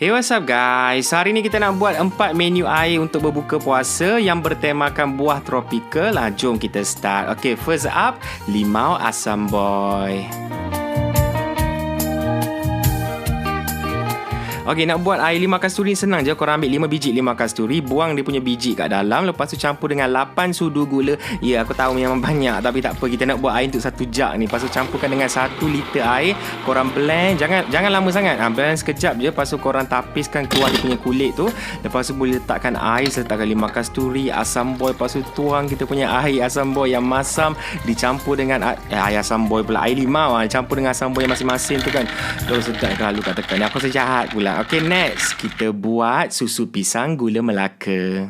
Hey what's up guys? Hari ni kita nak buat empat menu air untuk berbuka puasa Yang bertemakan buah tropical lah, Jom kita start. Okay first up Limau asam boy Okey, nak buat air lima kasturi senang je. Korang ambil lima biji lima kasturi, buang dia punya biji kat dalam, lepas tu campur dengan 8 sudu gula. Ya, aku tahu memang banyak tapi tak apa. Kita nak buat air untuk satu jug ni. Tu campurkan dengan satu liter air. Korang blend, jangan jangan lama sangat. Ha, blend sekejap je. Tu korang tapiskan keluar dia punya kulit tu. Lepas tu boleh letakkan air, letakkan lima kasturi, asam boy. Lepas tu tuang kita punya air asam boy yang masam dicampur dengan eh, air asam boy pula. Air limau ha, campur dengan asam boy masing-masing tu kan. Terus sedap kalau katakan. Ni aku sejahat pula. Okay, next. Kita buat susu pisang gula Melaka.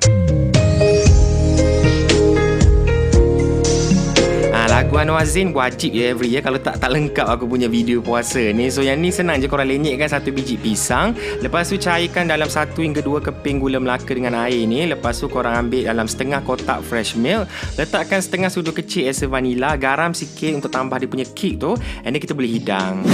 Ah, lagu Anwar Zain wajib ya every year. Kalau tak tak lengkap aku punya video puasa ni. So yang ni senang je korang lenyekkan satu biji pisang. Lepas tu cairkan dalam satu hingga dua keping gula melaka dengan air ni. Lepas tu korang ambil dalam setengah kotak fresh milk. Letakkan setengah sudu kecil esa vanila garam sikit untuk tambah dia punya kick tu. And then kita boleh hidang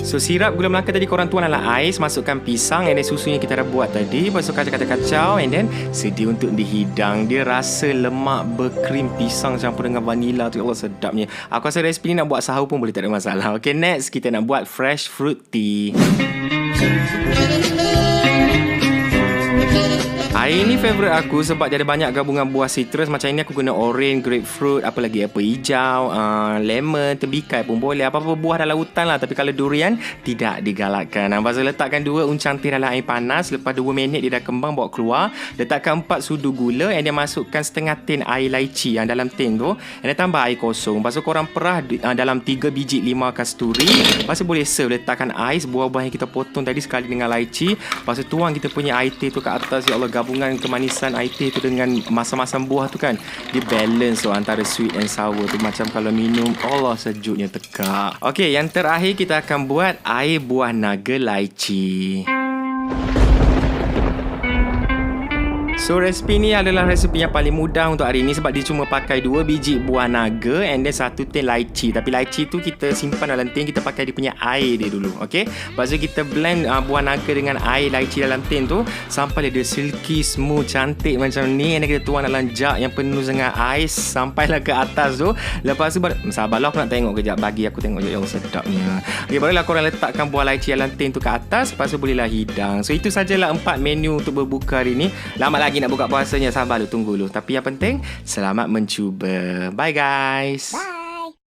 So sirap gula melaka tadi korang tuang dalam ais Masukkan pisang And then susu yang kita dah buat tadi. Tu kacau-kacau And then sedia untuk dihidang. Dia rasa lemak berkrim pisang Campur dengan vanila tu. Ya Allah sedapnya. Aku rasa resipi ni nak buat sahur pun boleh tak ada masalah. Okay next kita nak buat fresh fruit tea Air ni favourite aku sebab dia ada banyak gabungan buah citrus. Macam ini aku guna orange, grapefruit, apa lagi, apple hijau, uh, lemon, tembikai pun boleh. Apa-apa buah dalam hutan lah Tapi kalau durian, tidak digalakkan. Tu letakkan dua uncang teh dalam air panas. Lepas dua minit dia dah kembang bawa keluar. Letakkan empat sudu gula And dia masukkan setengah tin air laici yang dalam tin tu. And dia tambah air kosong. Tu korang perah uh, dalam tiga biji lima kasturi. Tu boleh serve Letakkan ais buah-buah yang kita potong tadi sekali dengan Lepas tu tuang kita punya air teh tu kat atas. Ya Allah gabung gabungan kemanisan air teh tu dengan masam-masam buah tu kan dia balance tu antara sweet and sour tu. Macam kalau minum Allah sejuknya tekak. Okey yang terakhir kita akan buat air buah naga lychee So resipi ni adalah resipi yang paling mudah untuk hari ni sebab dia cuma pakai dua biji buah naga and then satu tin lychee. Tapi lychee tu kita simpan dalam tin, kita pakai dia punya air dia dulu. Okay? Lepas tu kita blend uh, buah naga dengan air lychee dalam tin tu sampai dia silky, smooth, cantik macam ni. And then kita tuang dalam jug yang penuh dengan ais sampailah ke atas tu. Lepas tu, sabarlah aku nak tengok kejap. Bagi aku tengok yang sedapnya. Okay, barulah korang letakkan buah lychee dalam tin tu ke atas. Lepas tu bolehlah hidang. So itu sajalah empat menu untuk berbuka hari ni. Lama lagi nak buka puasanya. Sabar lu tunggu lu tapi yang penting selamat mencuba. Bye guys. Bye